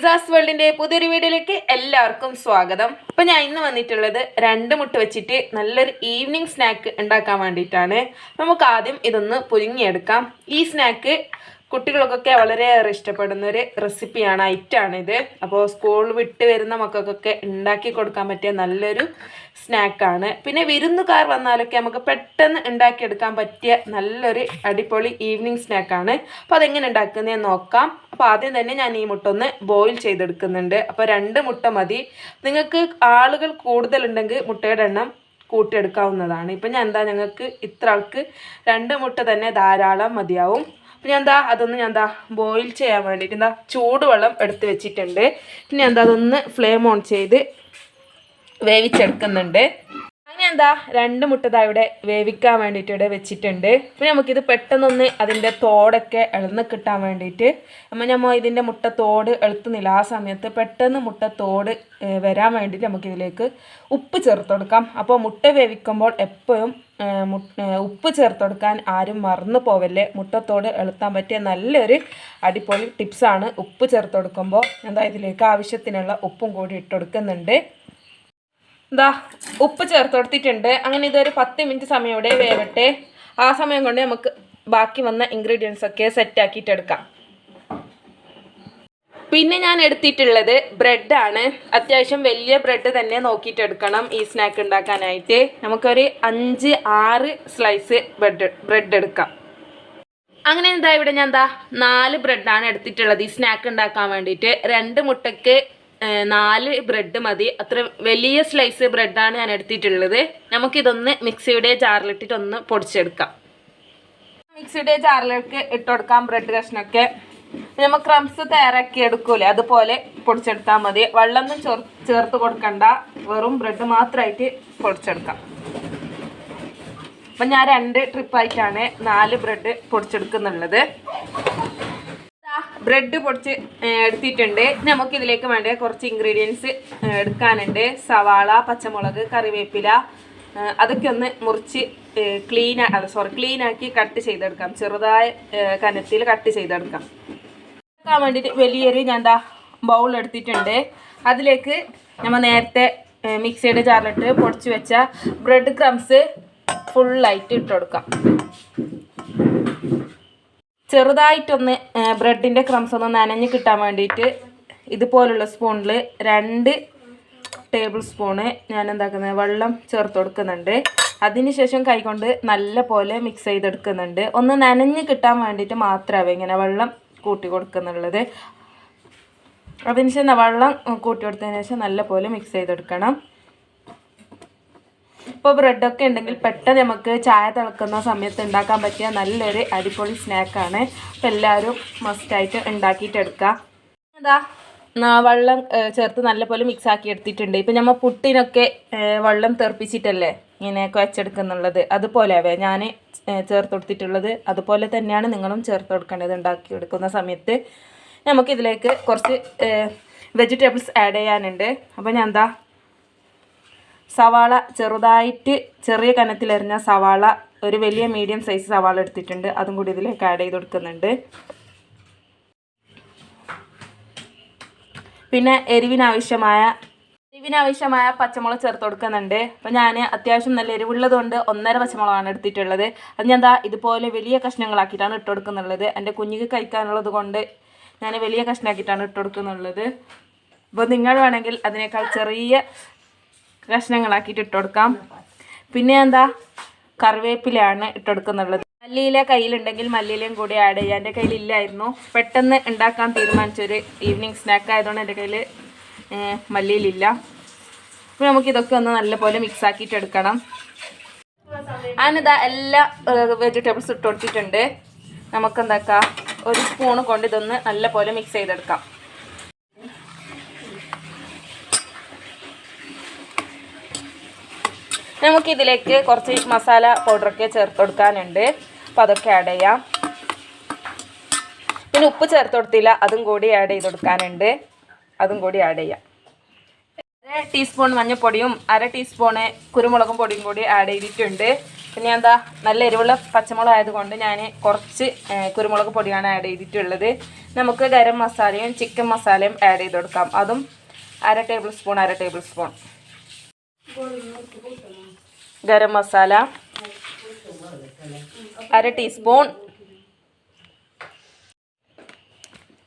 Liza's വേൾഡിന്റെ പുതിയൊരു വീഡിയോയിലേക്ക് എല്ലാവർക്കും സ്വാഗതം. അപ്പൊ ഞാൻ ഇന്ന് വന്നിട്ടുള്ളത് രണ്ട് മുട്ട വെച്ചിട്ട് നല്ലൊരു ഈവനിങ് സ്നാക്ക് ഉണ്ടാക്കാൻ വേണ്ടിയിട്ടാണ്. നമുക്ക് ആദ്യം ഇതൊന്ന് പുഴുങ്ങിയെടുക്കാം. ഈ സ്നാക്ക് കുട്ടികൾക്കൊക്കെ വളരെയേറെ ഇഷ്ടപ്പെടുന്ന ഒരു റെസിപ്പിയാണ് ഐറ്റാണ് ഇത് അപ്പോൾ സ്കൂൾ വിട്ട് വരുന്ന മക്കൾക്കൊക്കെ ഉണ്ടാക്കി കൊടുക്കാൻ പറ്റിയ നല്ലൊരു സ്നാക്കാണ്. പിന്നെ വിരുന്നുകാർ വന്നാലൊക്കെ നമുക്ക് പെട്ടെന്ന് ഉണ്ടാക്കിയെടുക്കാൻ പറ്റിയ നല്ലൊരു അടിപൊളി ഈവനിങ് സ്നാക്കാണ്. അപ്പോൾ അതെങ്ങനെ ഉണ്ടാക്കുന്നതെന്ന് നോക്കാം. അപ്പോൾ ആദ്യം തന്നെ ഞാൻ ഈ മുട്ട ഒന്ന് ബോയിൽ ചെയ്തെടുക്കുന്നുണ്ട്. അപ്പോൾ രണ്ട് മുട്ട മതി. നിങ്ങൾക്ക് ആളുകൾ കൂടുതലുണ്ടെങ്കിൽ മുട്ടയുടെ എണ്ണം കൂട്ടിയെടുക്കാവുന്നതാണ്. ഇപ്പം ഞാൻ എന്താ ഞങ്ങൾക്ക് ഇത്ര ആൾക്ക് രണ്ട് മുട്ട തന്നെ ധാരാളം മതിയാവും. അപ്പം ഞാൻ എന്താ അതൊന്ന് ഞാൻ എന്താ ബോയിൽ ചെയ്യാൻ വേണ്ടിയിട്ട് എന്താ ചൂടുവെള്ളം എടുത്ത് വെച്ചിട്ടുണ്ട്. പിന്നെ എന്താ അതൊന്ന് ഫ്ലെയിം ഓൺ ചെയ്ത് വേവിച്ചെടുക്കുന്നുണ്ട്. അങ്ങനെ എന്താ രണ്ട് മുട്ട ദാ ഇവിടെ വേവിക്കാൻ വേണ്ടിയിട്ട് ഇവിടെ വെച്ചിട്ടുണ്ട്. പിന്നെ നമുക്കിത് പെട്ടെന്നൊന്ന് അതിന്റെ തോടൊക്കെ എളുന്ന് കിട്ടാൻ വേണ്ടിയിട്ട്. അപ്പം നമ്മൾ ഇതിന്റെ മുട്ട തോട് എളുത്തുന്നില്ല. ആ സമയത്ത് പെട്ടെന്ന് മുട്ട തോട് വരാൻ വേണ്ടിയിട്ട് നമുക്കിതിലേക്ക് ഉപ്പ് ചേർത്ത് കൊടുക്കാം. അപ്പോൾ മുട്ട വേവിക്കുമ്പോൾ എപ്പോഴും ഉപ്പ് ചേർത്ത് കൊടുക്കാൻ ആരും മറന്നു പോവല്ലേ? മുട്ടത്തോട് എളുത്താൻ പറ്റിയ നല്ലൊരു അടിപൊളി ടിപ്സാണ് ഉപ്പ് ചേർത്ത് കൊടുക്കുമ്പോൾ. എന്താ ഇതിലേക്ക് ആവശ്യത്തിനുള്ള ഉപ്പും കൂടി ഇട്ട് കൊടുക്കുന്നുണ്ട്. എന്താ ഉപ്പ് ചേർത്ത് കൊടുത്തിട്ടുണ്ട്. അങ്ങനെ ഇതൊരു പത്ത് മിനിറ്റ് സമയം ഇവിടെ വേവട്ടെ. ആ സമയം കൊണ്ട് നമുക്ക് ബാക്കി വന്ന ഇൻഗ്രീഡിയൻസ് ഒക്കെ സെറ്റ് ആക്കിയിട്ട് പിന്നെ ഞാൻ എടുത്തിട്ടുള്ളത് ബ്രെഡാണ് അത്യാവശ്യം വലിയ ബ്രെഡ് തന്നെ നോക്കിയിട്ട് എടുക്കണം ഈ സ്നാക്ക് ഉണ്ടാക്കാനായിട്ട്. നമുക്കൊരു അഞ്ച് ആറ് സ്ലൈസ് ബ്രെഡ് ബ്രെഡ് എടുക്കാം. അങ്ങനെ എന്താ ഇവിടെ ഞാൻ എന്താ നാല് ബ്രെഡാണ് എടുത്തിട്ടുള്ളത് ഈ സ്നാക്ക് ഉണ്ടാക്കാൻ വേണ്ടിയിട്ട്. രണ്ട് മുട്ടയ്ക്ക് നാല് ബ്രെഡ് മതി. അത്ര വലിയ സ്ലൈസ് ബ്രെഡാണ് ഞാൻ എടുത്തിട്ടുള്ളത്. നമുക്കിതൊന്ന് മിക്സിയുടെ ജാറിലിട്ടിട്ട് ഒന്ന് പൊടിച്ചെടുക്കാം. മിക്സിയുടെ ജാറിലേക്ക് ഇട്ട് കൊടുക്കാം ബ്രെഡ് കഷ്ണൊക്കെ നമ്മൾ ക്രംസ് തയ്യാറാക്കി എടുക്കൂലേ അതുപോലെ പൊടിച്ചെടുത്താൽ മതി. വെള്ളമൊന്നും ചേർ ചേർത്ത് കൊടുക്കണ്ട. വെറും ബ്രെഡ് മാത്രമായിട്ട് പൊടിച്ചെടുക്കാം. അപ്പം ഞാൻ രണ്ട് ട്രിപ്പായിട്ടാണ് നാല് ബ്രെഡ് പൊടിച്ചെടുക്കുന്നുള്ളത്. ബ്രെഡ് പൊടിച്ച് എടുത്തിട്ടുണ്ട്. നമുക്ക് ഇതിലേക്ക് വേണ്ട കുറച്ച് ഇൻഗ്രീഡിയൻസ് എടുക്കാനുണ്ട്. സവാള പച്ചമുളക് കറിവേപ്പില അതൊക്കെ ഒന്ന് മുറിച്ച് ക്ലീൻ അല്ല സോറി ക്ലീൻ ആക്കി കട്ട് ചെയ്തെടുക്കാം. ചെറുതായ കനത്തിൽ കട്ട് ചെയ്തെടുക്കാം. എടുക്കാൻ വേണ്ടിയിട്ട് വലിയൊരു ഞാൻ എന്താ ബൗൾ എടുത്തിട്ടുണ്ട്. അതിലേക്ക് നമ്മൾ നേരത്തെ മിക്സിയുടെ ജാറിലിട്ട് പൊടിച്ച് വെച്ച ബ്രെഡ് ക്രംസ് ഫുള്ളായിട്ട് ഇട്ട് കൊടുക്കാം. ചെറുതായിട്ടൊന്ന് ബ്രെഡിന്റെ ക്രംസ് ഒന്ന് നനഞ്ഞ് കിട്ടാൻ വേണ്ടിയിട്ട് ഇതുപോലുള്ള സ്പൂണിൽ രണ്ട് ടേബിൾ സ്പൂണ് ഞാൻ എന്താക്കുന്നത് വെള്ളം ചേർത്ത് കൊടുക്കുന്നുണ്ട്. അതിനുശേഷം കൈകൊണ്ട് നല്ല പോലെ മിക്സ് ചെയ്തെടുക്കുന്നുണ്ട്. ഒന്ന് നനഞ്ഞ് കിട്ടാൻ വേണ്ടിയിട്ട് മാത്രമേ ഇങ്ങനെ വെള്ളം കൂട്ടി കൊടുക്കുന്നുള്ളത്. അതിനുശേഷം വെള്ളം കൂട്ടി കൊടുത്തതിന് ശേഷം നല്ല പോലെ മിക്സ് ചെയ്തെടുക്കണം. ഇപ്പോൾ ബ്രെഡൊക്കെ ഉണ്ടെങ്കിൽ പെട്ടെന്ന് നമുക്ക് ചായ തിളക്കുന്ന സമയത്ത് ഉണ്ടാക്കാൻ പറ്റിയ നല്ലൊരു അടിപൊളി സ്നാക്കാണ് അപ്പോൾ എല്ലാവരും മസ്റ്റായിട്ട് ഉണ്ടാക്കിയിട്ടെടുക്കുക എന്താ വെള്ളം ചേർത്ത് നല്ലപോലെ മിക്സ് ആക്കി എടുത്തിട്ടുണ്ട്. ഇപ്പം നമ്മൾ പുട്ടിനൊക്കെ വെള്ളം തെറിപ്പിച്ചിട്ടല്ലേ ഇങ്ങനെ കുഴച്ചെടുക്കുന്നുള്ളത് അതുപോലെയാവേ ഞാൻ ചേർത്ത് കൊടുത്തിട്ടുള്ളത് അതുപോലെ തന്നെയാണ് നിങ്ങളും ചേർത്ത് കൊടുക്കേണ്ടത് ഉണ്ടാക്കി എടുക്കുന്ന സമയത്ത്. നമുക്കിതിലേക്ക് കുറച്ച് വെജിറ്റബിൾസ് ആഡ് ചെയ്യാനുണ്ട്. അപ്പോൾ ഞാൻ എന്താ സവാള ചെറുതായിട്ട് ചെറിയ കനത്തിലരിഞ്ഞ സവാള ഒരു വലിയ മീഡിയം സൈസ് സവാള എടുത്തിട്ടുണ്ട്. അതും കൂടി ഇതിലേക്ക് ആഡ് ചെയ്ത് കൊടുക്കുന്നുണ്ട്. പിന്നെ എരിവിനാവശ്യമായ എരിവിനാവശ്യമായ പച്ചമുളക് ചേർത്ത് കൊടുക്കുന്നുണ്ട്. അപ്പോൾ ഞാൻ അത്യാവശ്യം നല്ല എരിവുള്ളതുകൊണ്ട് ഒന്നര പച്ചമുളകാണ് എടുത്തിട്ടുള്ളത്. അത് ഞാൻ എന്താ ഇതുപോലെ വലിയ കഷ്ണങ്ങളാക്കിയിട്ടാണ് ഇട്ട് കൊടുക്കുന്നുള്ളത്. എന്റെ കുഞ്ഞിക്ക് കഴിക്കാനുള്ളത് കൊണ്ട് ഞാൻ വലിയ കഷ്ണമാക്കിയിട്ടാണ് ഇട്ട് കൊടുക്കുന്നുള്ളത്. അപ്പോൾ നിങ്ങൾ വേണമെങ്കിൽ അതിനേക്കാൾ ചെറിയ കഷ്ണങ്ങളാക്കിയിട്ട് ഇട്ട് കൊടുക്കാം പിന്നെ എന്താ? കറിവേപ്പിലയാണ് ഇട്ട് കൊടുക്കുന്നുള്ളത് മല്ലിയില കയ്യിലുണ്ടെങ്കിൽ മല്ലിയിലയും കൂടി ആഡ് ചെയ്യാം. എന്റെ കയ്യിലില്ലായിരുന്നു. പെട്ടെന്ന് ഉണ്ടാക്കാൻ തീരുമാനിച്ചൊരു ഈവനിങ് സ്നാക്ക് ആയതുകൊണ്ട് എന്റെ കയ്യിൽ മല്ലിയിലില്ല. അപ്പോൾ നമുക്കിതൊക്കെ ഒന്ന് നല്ലപോലെ മിക്സ് ആക്കിയിട്ട് എടുക്കണം. അതിനിതാ എല്ലാ വെജിറ്റബിൾസ് ഇട്ട് കൊടുത്തിട്ടുണ്ട്. നമുക്ക് എന്താക്കാം? ഒരു സ്പൂണ് കൊണ്ട് ഇതൊന്ന് നല്ലപോലെ മിക്സ് ചെയ്തെടുക്കാം. നമുക്കിതിലേക്ക് കുറച്ച് മസാല പൗഡറൊക്കെ ചേർത്ത് കൊടുക്കാനുണ്ട്. അപ്പോൾ അതൊക്കെ ആഡ് ചെയ്യാം. പിന്നെ ഉപ്പ് ചേർത്ത് കൊടുത്തില്ല അതും കൂടി ആഡ് ചെയ്ത് കൊടുക്കാനുണ്ട്. അതും കൂടി ആഡ് ചെയ്യാം. അര ടീസ്പൂൺ മഞ്ഞൾപ്പൊടിയും അര ടീസ്പൂണ് കുരുമുളകും പൊടിയും കൂടി ആഡ് ചെയ്തിട്ടുണ്ട്. പിന്നെ എന്താ നല്ല എരിവുള്ള പച്ചമുളക് ആയതുകൊണ്ട് ഞാൻ കുറച്ച് കുരുമുളക് പൊടിയാണ് ആഡ് ചെയ്തിട്ടുള്ളത്. നമുക്ക് ഗരം മസാലയും ചിക്കൻ മസാലയും ആഡ് ചെയ്ത് കൊടുക്കാം. അതും അര ടേബിൾ സ്പൂൺ അര ടേബിൾ സ്പൂൺ ഗരം മസാല അര ടീസ്പൂൺ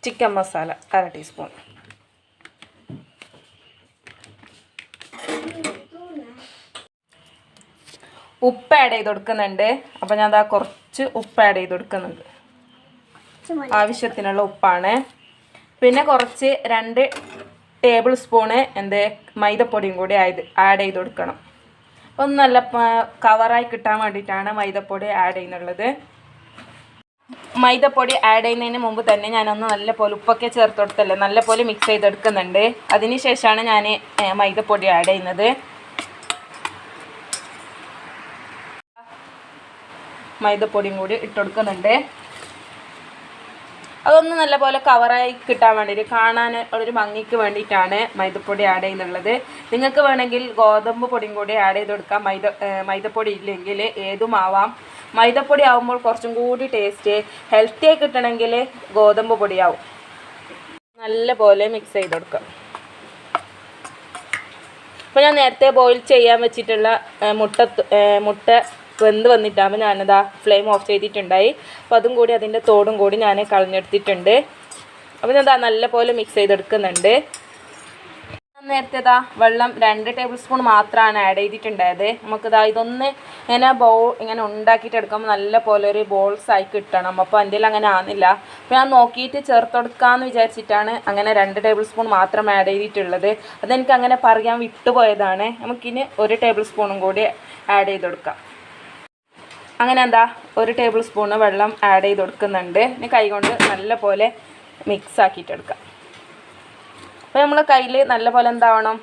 ചിക്കൻ മസാല അര ടീസ്പൂൺ. ഉപ്പ് ആഡ് ചെയ്ത് കൊടുക്കുന്നുണ്ട് അപ്പം ഞാൻ അതാ കുറച്ച് ഉപ്പ് ആഡ് ചെയ്ത് കൊടുക്കുന്നുണ്ട് ആവശ്യത്തിനുള്ള ഉപ്പാണ്. പിന്നെ കുറച്ച് രണ്ട് ടേബിൾ സ്പൂണ് എന്ത് മൈദപ്പൊടിയും കൂടി ആഡ് ചെയ്ത് കൊടുക്കണം ഒന്ന് നല്ല കവറായി കിട്ടാൻ വേണ്ടിയിട്ടാണ് മൈദപ്പൊടി ആഡ് ചെയ്യുന്നുള്ളത്. മൈദപ്പൊടി ആഡ് ചെയ്യുന്നതിന് മുമ്പ് തന്നെ ഞാനൊന്ന് നല്ല പോലെ ഉപ്പൊക്കെ ചേർത്ത് കൊടുത്തല്ലേ നല്ല പോലെ മിക്സ് ചെയ്തെടുക്കുന്നുണ്ട്. അതിന് ശേഷമാണ് ഞാൻ മൈദപ്പൊടി ആഡ് ചെയ്യുന്നത്. മൈദപ്പൊടിയും കൂടി ഇട്ട് കൊടുക്കുന്നുണ്ട് അതൊന്ന് നല്ലപോലെ കവറായി കിട്ടാൻ വേണ്ടിയിട്ട് കാണാൻ ഒരു ഭംഗിക്ക് വേണ്ടിയിട്ടാണ് മൈദപ്പൊടി ആഡ് ചെയ്യുന്നുള്ളത്. നിങ്ങൾക്ക് വേണമെങ്കിൽ ഗോതമ്പ് പൊടിയും കൂടി ആഡ് ചെയ്ത് കൊടുക്കാം. മൈദ മൈദപ്പൊടി ഇല്ലെങ്കിൽ ഏതും ആവാം. മൈദപ്പൊടി ആവുമ്പോൾ കുറച്ചും കൂടി ടേസ്റ്റ് ഹെൽത്തി ആയി കിട്ടണമെങ്കിൽ ഗോതമ്പ് പൊടിയാവും. നല്ലപോലെ മിക്സ് ചെയ്ത് കൊടുക്കാം. അപ്പോൾ ഞാൻ നേരത്തെ ബോയിൽ ചെയ്യാൻ വെച്ചിട്ടുള്ള മുട്ട മുട്ട വെന്ത് വന്നിട്ടാകുമ്പോൾ ഞാനത് ആ ഫ്ലെയിം ഓഫ് ചെയ്തിട്ടുണ്ടായി. അപ്പോൾ അതും കൂടി അതിന്റെ തോടും കൂടി ഞാൻ കളഞ്ഞെടുത്തിട്ടുണ്ട്. അപ്പോൾ ഞാൻ ദാ നല്ല പോലെ മിക്സ് ചെയ്തെടുക്കുന്നുണ്ട് നേരത്തെ ഇതാ വെള്ളം രണ്ട് ടേബിൾ സ്പൂൺ മാത്രമാണ് ആഡ് ചെയ്തിട്ടുണ്ടായത്. നമുക്കിതാ ഇതൊന്ന് ഇങ്ങനെ ബോൾ ഇങ്ങനെ ഉണ്ടാക്കിയിട്ട് എടുക്കുമ്പോൾ നല്ല പോലെ ഒരു ബോൾസ് ആയി കിട്ടണം. അപ്പോൾ എന്റെ അങ്ങനെ ആകുന്നില്ല അപ്പോൾ ഞാൻ നോക്കിയിട്ട് ചേർത്തെടുക്കാമെന്ന് വിചാരിച്ചിട്ടാണ് അങ്ങനെ രണ്ട് ടേബിൾ സ്പൂൺ മാത്രം ആഡ് ചെയ്തിട്ടുള്ളത്. അതെനിക്ക് അങ്ങനെ പറയാൻ വിട്ടുപോയതാണ്. നമുക്കിനി ഒരു ടേബിൾ സ്പൂണും കൂടി ആഡ് ചെയ്ത് കൊടുക്കാം അങ്ങനെ എന്താ ഒരു ടേബിൾ സ്പൂണ് വെള്ളം ആഡ് ചെയ്ത് കൊടുക്കുന്നുണ്ട്. ഇനി കൈകൊണ്ട് നല്ല പോലെ മിക്സ് ആക്കിയിട്ടെടുക്കാം അപ്പോൾ നമ്മൾ കയ്യിൽ നല്ല പോലെ എന്താവണം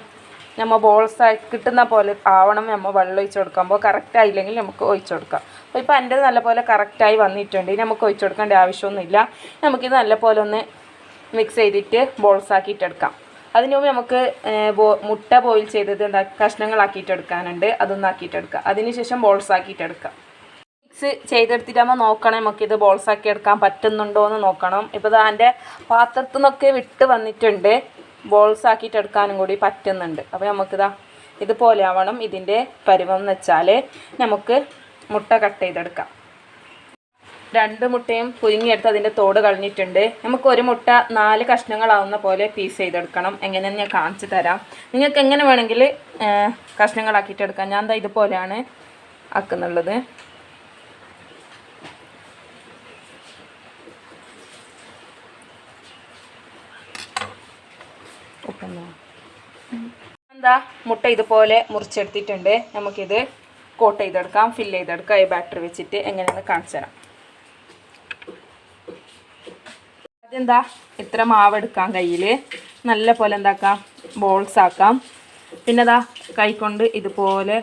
നമ്മൾ ബോൾസ് കിട്ടുന്ന പോലെ ആവണം നമ്മൾ വെള്ളം ഒഴിച്ച് കൊടുക്കുമ്പോൾ കറക്റ്റ് ആയില്ലെങ്കിൽ നമുക്ക് ഒഴിച്ച് കൊടുക്കാം. അപ്പോൾ ഇപ്പോൾ എന്റെ നല്ലപോലെ കറക്റ്റായി വന്നിട്ടുണ്ട്. ഇനി നമുക്ക് ഒഴിച്ച് കൊടുക്കേണ്ട ആവശ്യമൊന്നുമില്ല. നമുക്കിത് നല്ല പോലെ ഒന്ന് മിക്സ് ചെയ്തിട്ട് ബോൾസ് ആക്കിയിട്ടെടുക്കാം അതിന് മുമ്പ് നമുക്ക് മുട്ട ബോയിൽ ചെയ്തത് എന്താ കഷ്ണങ്ങളാക്കിയിട്ടെടുക്കാനുണ്ട് അതൊന്നാക്കിയിട്ടെടുക്കാം അതിനുശേഷം അതിന് ശേഷം ബോൾസ് ആക്കിയിട്ടെടുക്കാം മിക്സ് ചെയ്തെടുത്തിട്ടാകുമ്പോൾ നോക്കണം നമുക്കിത് ഇത് ബോൾസാക്കി എടുക്കാൻ പറ്റുന്നുണ്ടോ എന്ന് നോക്കണം. ഇപ്പോൾ അതിന്റെ പാത്രത്തിൽ നിന്നൊക്കെ വിട്ട് വന്നിട്ടുണ്ട് ബോൾസ് ആക്കിയിട്ട് എടുക്കാനും കൂടി പറ്റുന്നുണ്ട്. അപ്പോൾ നമുക്കിതാ ഇതുപോലെ ആവണം ഇതിന്റെ പരുവം എന്ന് വെച്ചാൽ നമുക്ക് മുട്ട കട്ട് ചെയ്തെടുക്കാം. രണ്ട് മുട്ടയും പുഴുങ്ങിയെടുത്ത് അതിന്റെ തോട് കളഞ്ഞിട്ടുണ്ട്. നമുക്ക് ഒരു മുട്ട നാല് കഷ്ണങ്ങളാവുന്ന പോലെ പീസ് ചെയ്തെടുക്കണം. എങ്ങനെയെന്ന് ഞാൻ കാണിച്ചു തരാം. നിങ്ങൾക്ക് എങ്ങനെ വേണമെങ്കിൽ കഷ്ണങ്ങളാക്കിയിട്ട് എടുക്കാം. ഞാൻ ഇതുപോലെയാണ് ആക്കുന്നുള്ളത്. എന്താ? മുട്ട ഇതുപോലെ മുറിച്ചെടുത്തിട്ടുണ്ട്. നമുക്കിത് കോട്ട് ചെയ്തെടുക്കാം ഫില്ല് ചെയ്തെടുക്കാം. ഈ ബാറ്ററി വെച്ചിട്ട് എങ്ങനെയാണ് കാണിച്ചു തരാം. അതെന്താ? ഇത്ര മാവെടുക്കാം കയ്യിൽ നല്ല പോലെ എന്താക്കാം? ബോൾസ് ആക്കാം. പിന്നെ ഇതാ കൈകൊണ്ട് ഇതുപോലെ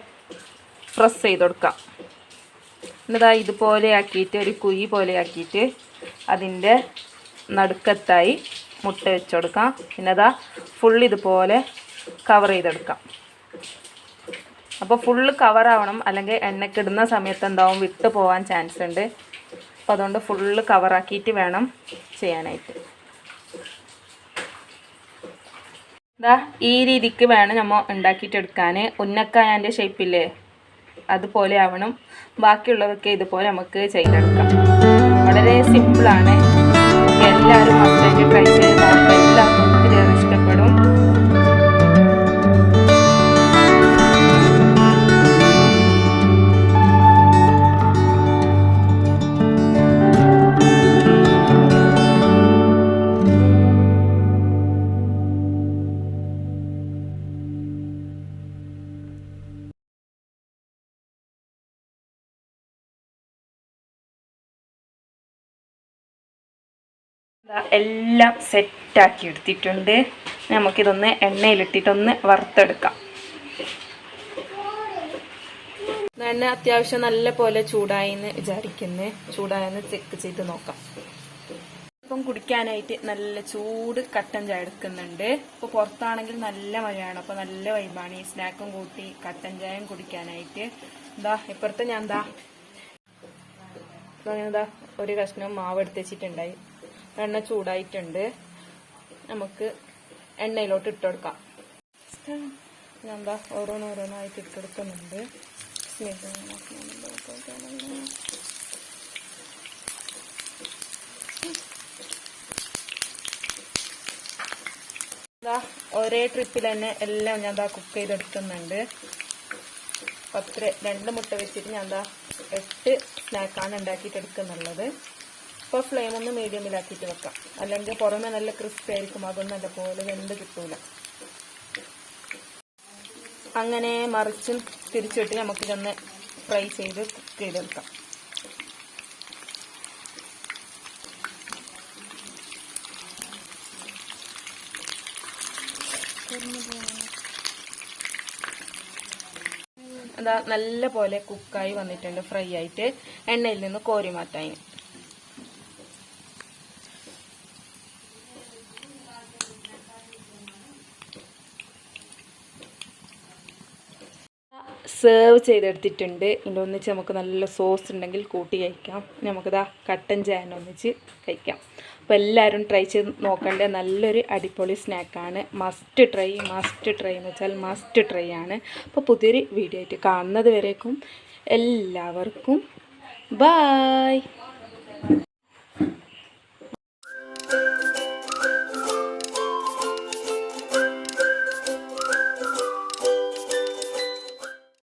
പ്രസ് ചെയ്ത് കൊടുക്കാം എന്നിതാ ഇതുപോലെ ആക്കിയിട്ട് ഒരു കുഴി പോലെ ആക്കിയിട്ട് അതിന്റെ നടുക്കത്തായി മുട്ട വെച്ച് കൊടുക്കാം പിന്നെ അതാ ഫുൾ ഇതുപോലെ കവർ ചെയ്തെടുക്കാം. അപ്പോൾ ഫുള്ള് കവറാവണം അല്ലെങ്കിൽ എണ്ണയ്ക്ക് ഇടുന്ന സമയത്ത് എന്താവും? വിട്ടു പോകാൻ ചാൻസ് ഉണ്ട്. അപ്പോൾ അതുകൊണ്ട് ഫുള്ള് കവറാക്കിയിട്ട് വേണം ചെയ്യാനായിട്ട്. ഇതാ ഈ രീതിക്ക് വേണം നമ്മൾ ഉണ്ടാക്കിയിട്ടെടുക്കാൻ ഉന്നക്കായന്റെ ഷേപ്പില്ലേ അതുപോലെ ആവണം. ബാക്കിയുള്ളതൊക്കെ ഇതുപോലെ നമുക്ക് ചെയ്തെടുക്കാം. വളരെ സിമ്പിളാണ് എല്ലാവരും മസ്റ്റായിട്ട് ട്രൈ ചെയ്ത് നോക്കുക എല്ലാവർക്കും എല്ലാം സെറ്റാക്കി എടുത്തിട്ടുണ്ട്. നമുക്കിതൊന്ന് എണ്ണയിലിട്ടിട്ടൊന്ന് വറുത്തെടുക്കാം. എണ്ണ അത്യാവശ്യം നല്ല പോലെ ചൂടായി എന്ന് വിചാരിക്കുന്നു. ചൂടായെന്ന് ചെക്ക് ചെയ്ത് നോക്കാം. ഇപ്പം കുടിക്കാനായിട്ട് നല്ല ചൂട് കട്ടൻ ചായ എടുക്കുന്നുണ്ട്. ഇപ്പോൾ പുറത്താണെങ്കിൽ നല്ല മഴയാണ്. അപ്പോൾ നല്ല വൈബാണ് ഈ സ്നാക്കും കൂട്ടി കട്ടൻ ചായയും കുടിക്കാനായിട്ട്. എന്താ ഇപ്പുറത്ത് ഞാൻ എന്താ എന്താ ഒരു കഷ്ണം മാവ് എടുത്ത് വെച്ചിട്ടുണ്ടായി. എണ്ണ ചൂടായിട്ടുണ്ട്. നമുക്ക് എണ്ണയിലോട്ട് ഇട്ടുകൊടുക്കാം എന്താ ഓരോന്നോരോന്നായിട്ട് ഇട്ടെടുക്കുന്നുണ്ട് ഒരേ ട്രിപ്പിൽ തന്നെ എല്ലാം ഞാൻ എന്താ കുക്ക് ചെയ്തെടുക്കുന്നുണ്ട്. പത്ത് രണ്ട് മുട്ട വെച്ചിട്ട് ഞാൻ എന്താ എട്ട് സ്നാക്കാണ് ഉണ്ടാക്കിയിട്ട് എടുക്കുന്നുള്ളത് ഇപ്പോൾ ഫ്ലെയിം ഒന്ന് മീഡിയമിലാക്കിയിട്ട് വെക്കാം. അല്ലെങ്കിൽ പുറമെ നല്ല ക്രിസ്പി ആയിരിക്കും. അതൊന്നും നല്ല പോലെ വെന്ത് കിട്ടൂല. അങ്ങനെ മറിച്ചും തിരിച്ചിട്ട് നമുക്കിതൊന്ന് ഫ്രൈ ചെയ്ത് കുക്ക് ചെയ്തെടുക്കാം. അതാ നല്ല പോലെ കുക്കായി വന്നിട്ടുണ്ട് ഫ്രൈ ആയിട്ട്. എണ്ണയിൽ നിന്ന് കോരി മാറ്റാൻ. സെർവ് ചെയ്തെടുത്തിട്ടുണ്ട്. ഇതിന്റെ ഒന്നിച്ച് നമുക്ക് നല്ല സോസ് ഉണ്ടെങ്കിൽ കൂട്ടി കഴിക്കാം. നമുക്കിതാ കട്ടൻ ചായന ഒന്നിച്ച് കഴിക്കാം. അപ്പോൾ എല്ലാവരും ട്രൈ ചെയ്ത് നോക്കേണ്ട. നല്ലൊരു അടിപൊളി സ്നാക്കാണ് മസ്റ്റ് ട്രൈ മസ്റ്റ് ട്രൈ എന്ന് വെച്ചാൽ മസ്റ്റ് ട്രൈ ആണ്. അപ്പോൾ പുതിയൊരു വീഡിയോ ആയിട്ട് കാണുന്നത് വരേക്കും എല്ലാവർക്കും. ബായ്